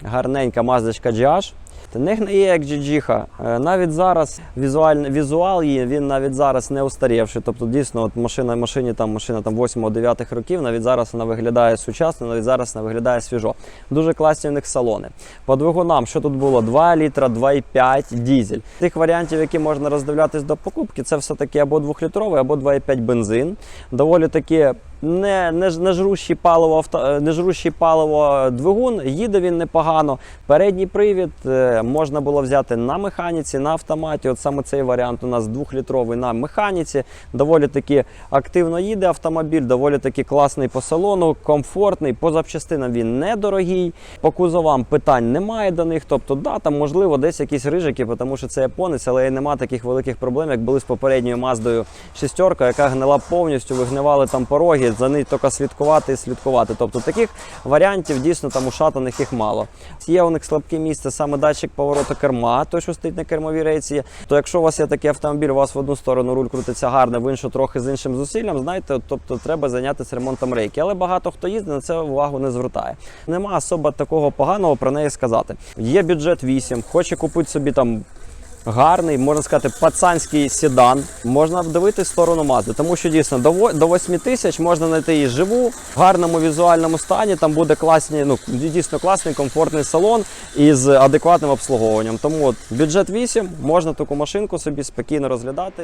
гарненька маздочка GH. Та не гниє як GG. Навіть зараз візуальний візуал її він навіть зараз не устарівший. Тобто дійсно от машина машині там машина там 8-9 років. Навіть зараз вона виглядає сучасно, навіть зараз вона виглядає свіжо. Дуже класні у них салони. По двигунам, що тут було? 2 літра, 2,5 дізель. Тих варіантів, які можна роздивлятись до покупки, це все таки або 2-літровий, або 2,5 бензин. Доволі таки не, не, не жрущий паливо авто, е, не жрущий паливо двигун, їде він непогано. Передній привід е, можна було взяти на механіці, на автоматі. От саме цей варіант у нас двохлітровий на механіці. Доволі таки активно їде автомобіль, доволі таки класний по салону, комфортний. По запчастинам він недорогий. По кузовам питань немає до них. Тобто, да, там можливо десь якісь рижики, тому що це японець, але і нема таких великих проблем, як були з попередньою маздою шістерка, яка гнила повністю, вигнивали там пороги, за нею тільки слідкувати і слідкувати. Тобто таких варіантів дійсно там ушатаних їх мало. Є у них слабке місце саме датчик повороту керма, той, що стоїть на кермовій рейці. То якщо у вас є такий автомобіль, у вас в одну сторону руль крутиться гарно, в іншу трохи з іншим зусиллям, знаєте, тобто треба зайнятися ремонтом рейки. Але багато хто їздить на це увагу не звертає. Нема особа такого поганого про неї сказати. Є бюджет 8, хоче купити собі там гарний, можна сказати, пацанський седан. Можна дивитись в сторону Мазди, тому що дійсно до до 8 тисяч можна знайти її живу, в гарному візуальному стані. Там буде класні, ну дійсно класний, комфортний салон із адекватним обслуговуванням. Тому от бюджет 8, можна таку машинку собі спокійно розглядати.